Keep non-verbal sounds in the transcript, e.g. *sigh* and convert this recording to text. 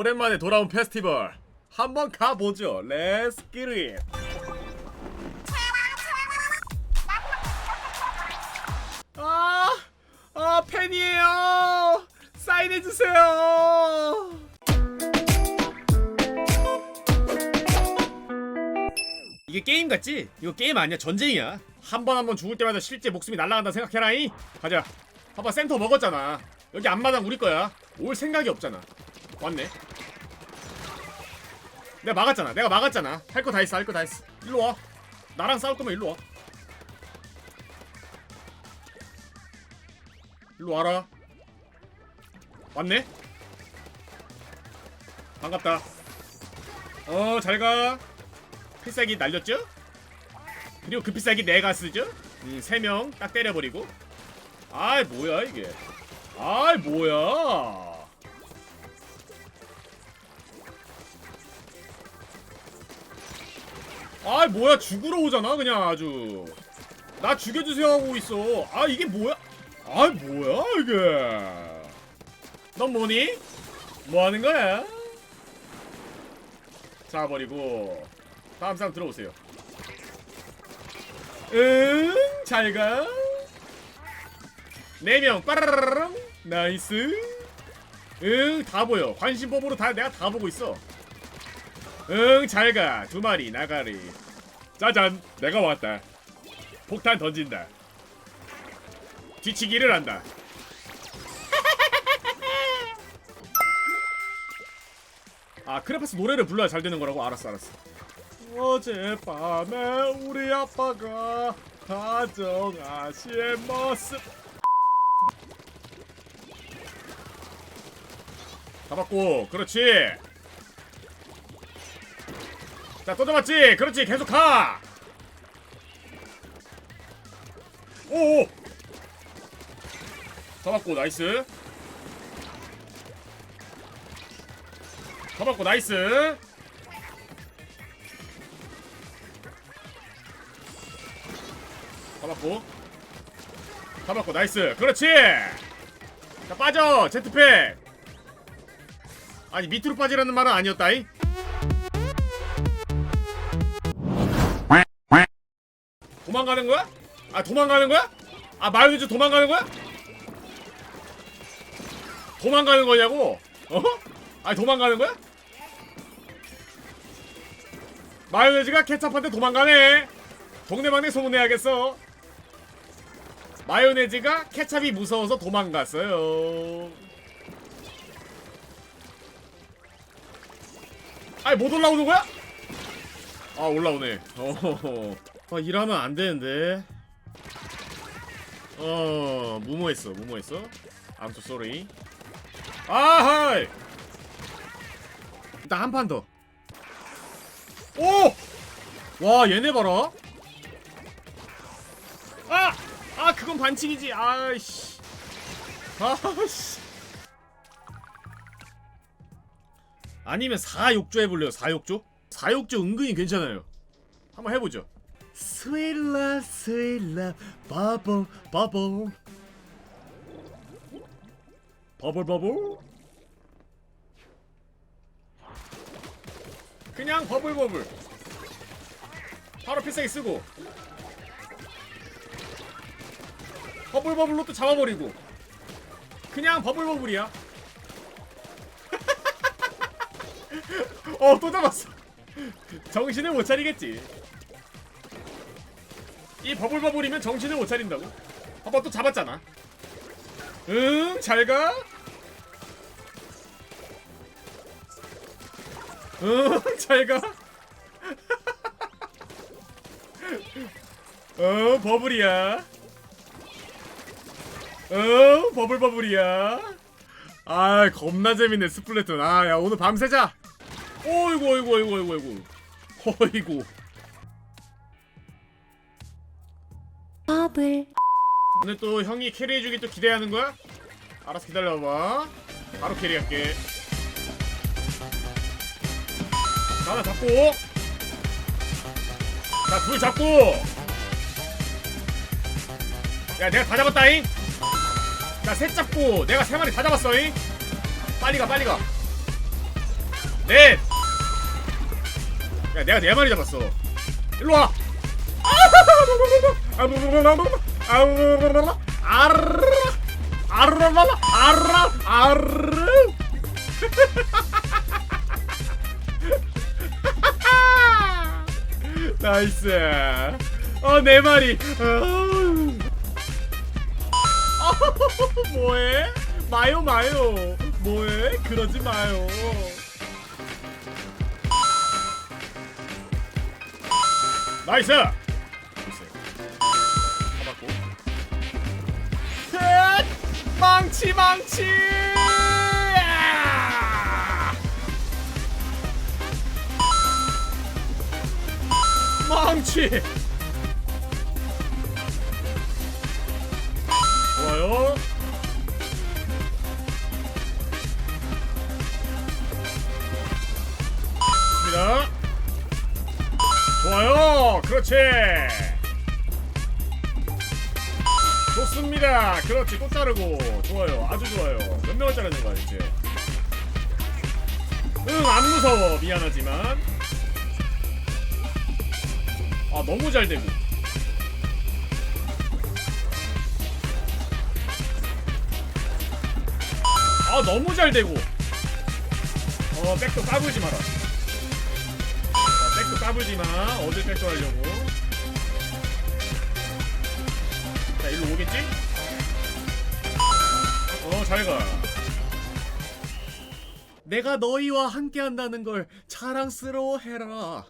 오랜만에 돌아온 페스티벌. 한번 가보죠. 렛츠 기릿 아, 아 팬이에요. 사인해주세요. 이게 게임 같지? 이거 게임 아니야? 전쟁이야. 한 번 한 번 죽을 때마다 실제 목숨이 날아간다 생각해라이 가자. 봐봐 센터 먹었잖아. 여기 앞마당 우리 거야. 올 생각이 없잖아 왔네. 내가 막았잖아. 내가 막았잖아. 할 거 다 했어 할 거 다 했어. 일로 와. 나랑 싸울 거면 일로 와. 일로 와라. 왔네? 반갑다. 어 잘가. 필살기 날렸죠? 그리고 그 필살기 내가 쓰죠? 음, 세명딱 때려버리고. 아이 뭐야 이게. 아이 뭐야 아이 뭐야 죽으러 오잖아 그냥 아주. 나 죽여주세요 하고 있어. 아 이게 뭐야? 아이 뭐야 이게? 넌 뭐니? 뭐 하는 거야? 잡아버리고 다음 사람 들어오세요. 응 잘가. 4명 빠라라랑. 나이스. 응 다 보여. 관심법으로 다 내가 다 보고 있어 응 잘가. 두 마리 나가리. 짜잔 내가 왔다. 폭탄 던진다. 뒤치기를 한다. *laughs* 아 크레파스 노래를 불러야 잘 되는 거라고? 알았어 알았어. 어젯밤에 우리 아빠가 다정하신 모습. 잡았고 그렇지 자 또 잡았지? 그렇지 계속 가. 오오. 잡았고 나이스. 잡았고 나이스. 잡았고. 잡았고 나이스. 그렇지. 자 빠져 제트팩. 아니 밑으로 빠지라는 말은 아니었다이 도망가는 거야? 아 도망가는 거야? 아 마요네즈 도망가는 거야? 도망가는 거냐고? 어? 아니 도망가는 거야? 마요네즈가 케찹한테 도망가네 동네방네 소문내야겠어 마요네즈가 케찹이 무서워서 도망갔어요 아니 못 올라오는 거야? 아 올라오네 어허허. 아 일하면 안 되는데 어 무모했어 무모했어 I'm so sorry 아하이 일단 한 판 더. 오! 와 얘네 봐라. 아! 아 그건 반칙이지. 아이씨. 아씨. 아니면 4욕조 해볼래요. 4욕조? 4욕조 은근히 괜찮아요. 한번 해보죠. 스웨일라 스웨일라 바보 바보 버블 버블 그냥 버블 버블 바로 필살기 쓰고. 버블 버블로 또 잡아버리고. 그냥 버블 버블이야. *laughs* 어 또 잡았어. 정신을 못 차리겠지 이 버블 버블이면 정신을 못 차린다고? 봐봐 또 잡았잖아. 응? 잘가? 응? *laughs* 잘가? *laughs* 어 버블이야. 어 버블 버블이야. 아 겁나 재밌네 스플래툰. 아야 오늘 밤새자. 어이구 어이구 어이구 어이구. 어이구 버블 오늘 또 형이 캐리해주기 또 기대하는 거야? 알아서 기다려봐. 바로 캐리할게. 자, 하나 잡고. 자둘 잡고. 야 내가 다 잡았다잉? 자셋 잡고. 내가 세 마리 다 잡았어잉? 빨리 가 빨리 가. 넷. 야 내가 네 마리 잡았어. 일로 와. *laughs* 아르라라 아르라 아르. 나이스. 어네 마리. 어. 아, *laughs* 뭐해? 마요 마요. 뭐해? 그러지 마요. 나이스. 잡았고. 셋! 망치 망치. 아! 망치. 좋아요. 좋아요. 그렇지. 좋습니다. 그렇지. 또 자르고. 좋아요. 아주 좋아요. 몇 명을 자르는 거야, 이제. 응, 안 무서워. 미안하지만. 아, 너무 잘 되고. 아, 너무 잘 되고. 어, 백도 까불지 마라. 자, 백도 까불지 마. 어딜 백도 하려고. 자, 일로 오겠지? 어, 잘 가. 내가 너희와 함께 한다는 걸 자랑스러워해라.